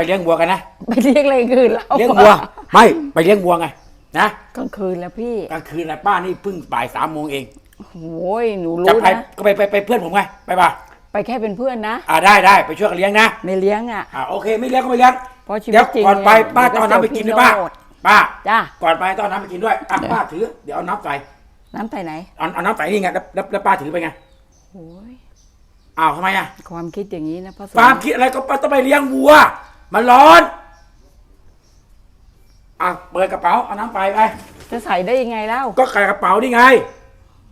ไปเลี้ยงวัวกันนะ ไปเรียกอะไรคืนแล้วเลี้ยงวัว ไม่ไปเลี้ยงวัวไงนะกลางคืนแล้วพี่กลางคืนนะป้านี่เพิ่งบ่ายสามโมงเองโอ้ยหนูจะรู้ไปนะก็ไปไปไปเพื่อนผมไงไปป่ะไปแค่เป็นเพื่อนนะอ่าได้ได้ไปช่วยกันเลี้ยงนะไม่เลี้ยงอะ อ่าโอเคไม่เลี้ยงก็ไม่เลี้ยงเพราะชีวิตเดี๋ยวจริงก่อนไปเนี่ยป้าต้องเอาน้ำไปกินด้วยป้าพี่โดป้าจ้าก่อนไปต้องเอาน้ำไปกินด้วยอะป้าถือเดี๋ยวเอาน้ำใส่น้ำใส่ไหนเอาเอาน้ำใส่นี่ไงแล้วแล้วแล้วป้าถือไปไงโอ้ยอ้าวทำไมอะความคิดอย่างนี้นะพระสงความฆ์คิดอะไรก็ป้าต้องไปเลี้ยงวัว มันร้อน อะ เปิดกระเป๋า เอาน้ำไปไป จะใส่ได้ยังไงเล่าก็ใส่กระเป๋านี่ไง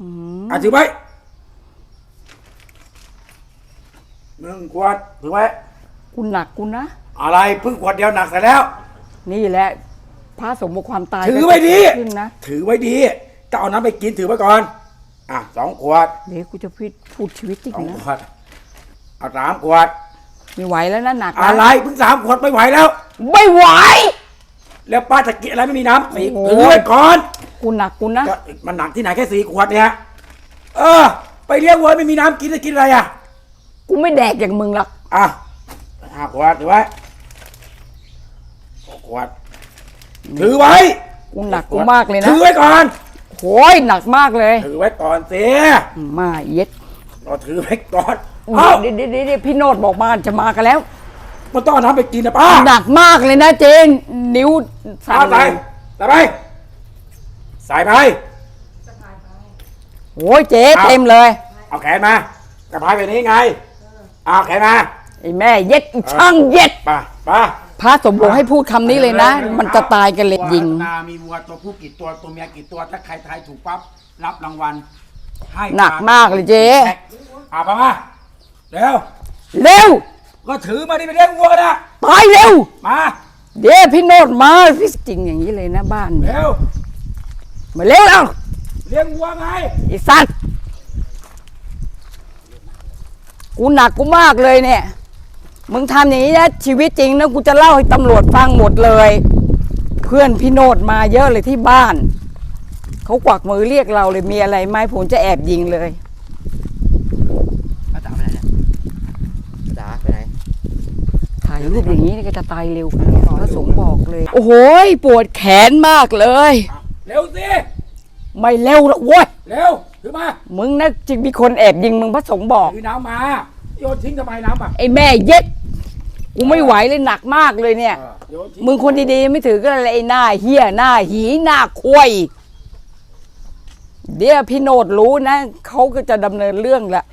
อืมอะถือไว้หนึ่งขวดถือไว้กูหนักกูนะ อะไรเพิ่งขวดเดียวหนักเสร็จแล้ว นี่แหละพระสมบูรความตายถือไว้ดีขึ้นนะ ถือไว้ดีจะเอาน้ำไปกินถือไว้ก่อน อะสองขวดเดี๋ยวกูจะพูดพูดชีวิตจริงสองนะ ขวด เอาสามขวด ไม่ไหวแล้วนะหนักนอะไรเพิ่งสามขวดไม่ไหวแล้ว ไม่ไหว แล้วป้าจะกินอะไรไม่มีน้ำสี่โอ้โหถือไว้ก่อนกูหนักกูนะก็มันหนักที่ไหนแค่สี่ขวดเนี่ยเออ ไปเลี้ยงวัวไม่มีน้ำกินจะกินอะไรอะกูไม่แดกอย่างมึงหรอกอะห้าขวดถือไว้หกขวดถือไว้กูหนักกูมากเลยนะถือไว้ก่อน โอ้ยหนักมากเลยถือไว้ก่อนสิมาเย็ดเราถือไว้ก่อน เอ้าเดี๋ยวเดี๋ยวเดี๋ยวพี่โนดบอกมาจะมากันแล้ว มันต้องเอาน้ำไปกินนะป้าหนักมากเลยนะเจนนิ้วสั่เอานใส่ใส่ไปใส่ไป โอ้ยเจ๊เอา เต็มเลยเอาแขนมากระพายแบบนี้ไงเอาแขนมาไอ้แม่เย็ดอีช่างเย็ดไป้าป้า พระสมบูรณ์ให้พูดคำนี้เลยนะ มันจะตายกันเลยยิงนามีวัวตัวผู้กี่ตัวตัวเมียกี่ตัวถ้าใครทายถูกปั๊บรับรางวัลให้หนักมากเลยเจ๊ เอาไปมา เร็วเร็วก็ถือมาดิไปเลี้ยงวัวนะตายเร็ว มาเดี๋ยวพี่โนดมาพี่จริงอย่างนี้เลยนะบ้านเนี่ยเร็วมาเร็วแล้วเลี้ยงวัวไงไอ้สัตว์กูหนักกูมากเลยเนี่ย มึงทำอย่างนี้นะชีวิตจริงนะกูจะเล่าให้ตำรวจฟังหมดเลย เพื่อนพี่โนดมาเยอะเลยที่บ้าน เขากวักมือเรียกเราเลยมีอะไรไหมผมจะแอบยิงเลย ป้าจ๋าไปไหนเนี่ยจ๋าไปไหน ถ่ายรูปอย่างนี้นี่ก็จะตายเร็วพระสงฆ์บอกเลย โอ้โหปวดแขนมากเลย เร็วสิไม่เร็วละโว้ยเร็วถือมามึงนะจริงมีคนแอบยิงมึงพระสงฆ์บอกถือน้ำมาโยนทิ้งทำไมน้ำอะไอ้แม่เย็ดกูไม่ไหวเลยหนักมากเลยเนี่ย มึงคนดีๆไม่ถือก็อะไรไอ้หน้าเฮียหน้าหีหน้าควยเดี๋ยวพี่โนดรู้นะเขาก็จะดำเนินเรื่องละ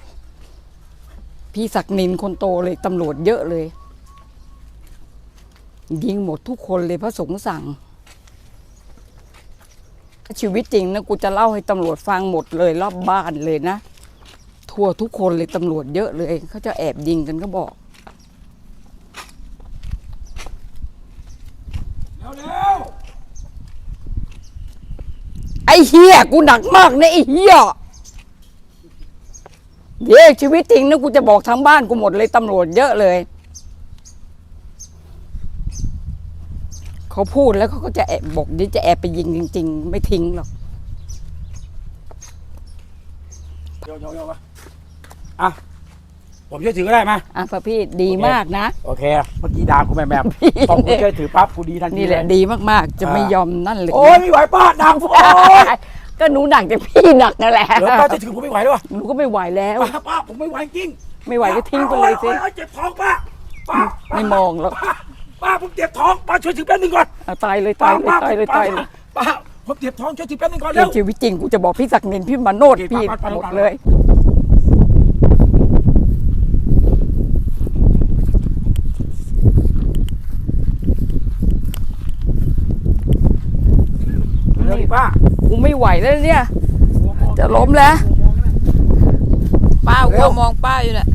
พี่ศักดิ์นินคนโตเลยตำรวจเยอะเลย ยิงหมดทุกคนเลยพระสงฆ์สั่ง ชีวิตจริงนะกูจะเล่าให้ตำรวจฟังหมดเลยรอบบ้านเลยนะ ทั่วทุกคนเลยตำรวจเยอะเลยเขาจะแอบยิงกันก็บอกเร็วเร็วไอ้เฮียกูหนักมากนะไอ้เฮียเดี๋ยวชีวิตจริงนะกูจะบอกทางบ้านกูหมดเลยตำรวจเยอะเลย เขาพูดแล้วเขาก็จะแอบบอกเดี๋ยวจะแอบไปยิงจริง ๆ ไม่ทิ้งหรอกโยนโยนโยนมาอะ ผมช่วยถือก็ได้มา อะพระพี่ดีมากนะ โอเค เมื่อกี้ด่ากูแบบแบบพอกูช่วยถือปั๊บกูดีทันทีนี่แหละเยดีมากๆ จะไม่ยอมนั่นเลยโอ้ยไม่ไหวป้าดังโอ้ยก็หนูหนักแต่พี่หนักนั่นแหละเดี๋ยวป้าจะถือกูไม่ไหวด้วยวะหนูก็ไม่ไหวแล้วป้าป้าผมไม่ไหวจริง ไม่ไหวก็ทิ้งไปเลยสิโอ้โอ้เจ็บท้องป้าป้าป้าไม่มองหรอก ป้าป้าผมเจ็บท้องป้าช่วยถือแป๊บนึงก่อนเอาตายเลยตายเลยตายเลยตายเลยป้าผมเจ็บท้องช่วยถือแป๊บนึงก่อนเรื่เร็องวชีวิตจริงกูจะบอกพี่ศักดิ์นินพี่มาโนดโอเคพี่ไปไปไปหมดไปเลย เร็วดิป้ากูไม่ไหวแล้วเนี่ย จะล้มแล้ว ป้าวัวมองป้าอยู่แหละ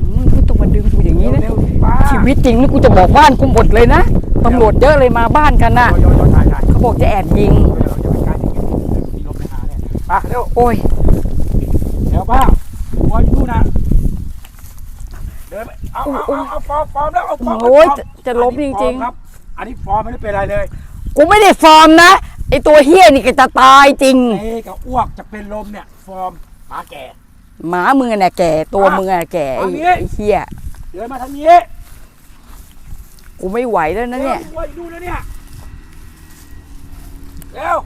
อืมไม่ต้องมาดึงกูอย่างนี้นะ เร็วดิป้า ชี วิตจริงนี่กูจะบอกบ้านกูหมดเลยนะตำรวจเยอะเลยมาบ้านกันนะเขาบอกจะแอบยิงเดี๋ยวจะไปการยิงมีลมในหาเนี่ยป้าเร็วโอ้ยเดี๋ยวป้าวัวอยู่นะเดินไปเอาเอาเอาฟอร์มฟอร์มแล้วเอาฟอร์มโอ้ยจะล้มจริงๆครับ อันนี้ฟอร์มไม่ได้เป็นอะไรเลย กูไม่ได้ฟอร์มนะไอตัวเฮี้ยนี่ก็จะตายจริงเอกับอ้วกจะเป็นลมเนี่ย ฟอร์มหมาแก่หมามึงอะน่ะแก่ ตัวมึงอะแก่ไอเอางี้ไอ้เฮี้ยเดินมาทางนี้ กูไม่ไหวแล้วนะเนี่ยวัวอยู่นู่นแล้วเนี่ยเร็ว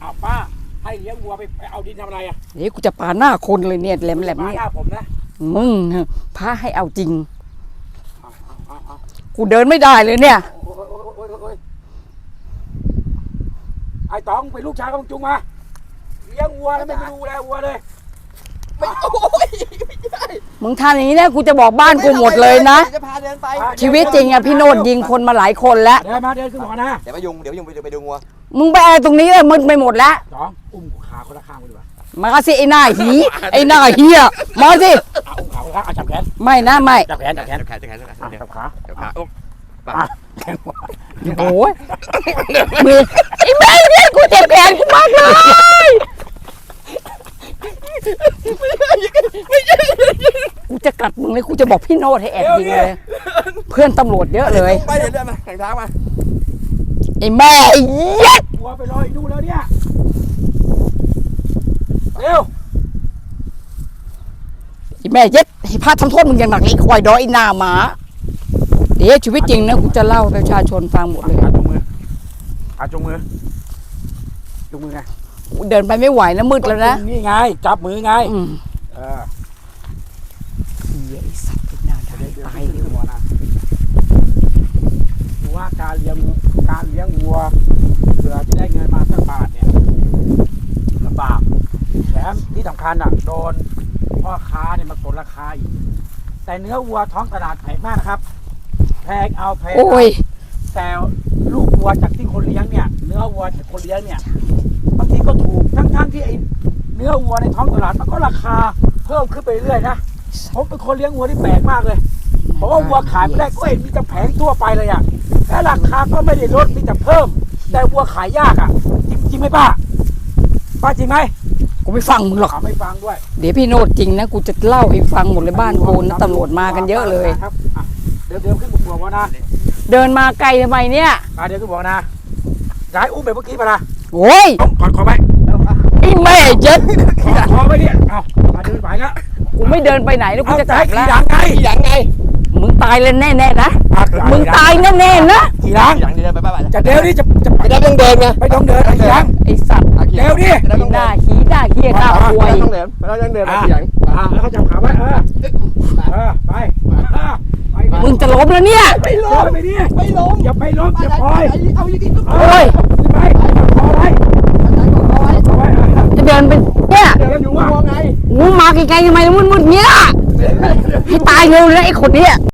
เอาป้าให้เลี้ยงวัวไปไปเอาดินทำอะไรอะเดี๋ยวกูจะปาหน้าคนเลยเนี่ยแหลมแหลมๆมาเนี่ยหน้าผมนะมึงพาให้เอาจริงเอาเอาเอากูเดินไม่ได้เลยเนี่ยโอ้ยโอ้ยโอ้ยโอ้ยโอ้ยไอ้ตองเป็นลูกชายของจุงมาเลี้ยงวัวแล้วไม่ดูแลวัวเลย ไม่โอ้ยมึงทำอย่างนี้เนี่ยกูจะบอกบ้านกูหมดเลยนะจะพาเดินไปชีวิตจริงอะพี่โนดยิงคนมาหลายคนแล้ว เดินมาเดินขึ้นหัวนะเดี๋ยวไปยุงเดี๋ยวไปยุงไปดูไปดูงัวมึงไปเอาตรงนี้เลยมึงไปหมดแล้วตองอุ้มขาคนละข้างไปดีกว่ามาสิไอ้หน้าหีไอ้หน้าเฮียมาสิเอาอุ้มขาคนละข้างเอาจับแขนไม่นะไม่จับแขนจับแขนแขนแขนแขนอะจับขาเดี๋ยวพาอุ้มอะแขนหัวโอ้ยมือไอ้แม่เนี่ยกูเจ็บแขนกูมากเลย กูจะกัดมึงเลยกูจะบอกพี่โนดให้แอบยิงเลย เพื่อนตำรวจเยอะเลย ไปเดี๋ยวเดินมาแข่งทางมาไอ้แม่ไอ้เหี้ย็ดวัวไปรออยู่นู่นแล้วเนี่ยเร็วไอ้แม่เย็ดให้พาทำโทษมึงอย่างหนักเลยไอ้ควายดอยไอ้หน้าหมาเดี๋ยวชีวิตจริงนะกูจะเล่าให้ประชาชนฟังหมดเลยขาจุงมือขาจุงมือจุงมือไงกู เดินไปไม่ไหวนะมืดแล้วนะนี่ไง จับมือไงอืมเออเหี้ยไอ้สัตว์ไอ้หน้าด้เดี๋ยวเดี๋ยวตายขึ้นหัวนะดูว่าการเลี้ยงการเลี้ยงวัวเพื่อจะได้เงินมาสักบาทเนี่ยลำบากแถมที่สำคัญอะโดนพ่อค้าเนี่ยมากดราคาอีกแต่เนื้อวัวท้องตลาดแพงมากนะครับ แพงเอาแพงโอ้ยแต่ลูกวัวจากที่คนเลี้ยงเนี่ย เนื้อวัวจากคนเลี้ยงเนี่ย บางทีก็ถูกทั้งทั้งๆที่ไอ้เนื้อวัวในท้องตลาดมันก็ราคาเพิ่มขึ้นไปเรื่อยนะผมเป็นคนเลี้ยงวัวที่แปลกมากเลยเพราะว่าวัวขายไม่ได้ก็เห็นมีแต่แผงทั่วไปเลยอะและราคาก็ไม่ได้ลดมีแต่เพิ่ม แต่วัวขายยากอะจริงจริงไหมป้าป้าจริงไหมกูไม่ฟังมึงหรอกเขาไม่ฟังด้วยเดี๋ยวพี่โนดจริงนะกูจะเล่าให้ฟังหมดเลยบ้านกูนะตำรวจมากันเยอะเลยครับอะเดี๋ยวเดี๋ยวขึ้นบนหัวนะเดินมาไกลทำไมเนี่ยมาเดี๋ยวขึ้นบนนะย้ายอุ้มไปเมื่อกี้ปะล่ะ โอ้ยต้องกอดคอไหมไอ้แม่เย็ดกอดคอไว้เนี่ยเอามาเดินไปแล้วกูไม่เดินไปไหนแล้วกูเอาจะใจกลับขี่แล้วหลังไงขี่หลังไงมึงตายเลยแน่ๆนะอะมึงตายแน่ๆนะขี่หลังขี่หลังเดินไปไปไปจะเดี๋ยวนี้จะจะไม่ได้ต้องเดินไงไม่ต้องเดินขี่หลังไอ้สัตว์เดี๋ยวดิไม่ได้ไอ้ต้องหเดิน้านหีหน้าเฮียหน้าควยต้องเดินไม่ได้ต้องเดินไปขี่หลังอ่าแล้วเขาจับขาไว้เออเออไปเออไปไปมึงจะล้มแล้วเนี่ย ไม่ล้มไปดิไม่ล้มอย่าไปล้มอย่าปล่อยเอาอีกทีก็เอ้ยไปคอไว้คอไว้ จะ เดินไปเนี่ยเดี๋ยวอยู่ว่างัวไง งูมาไกลๆทำไมมืดๆเนี้ยให้ตายเร็วเลยไอ้คนเนี้ย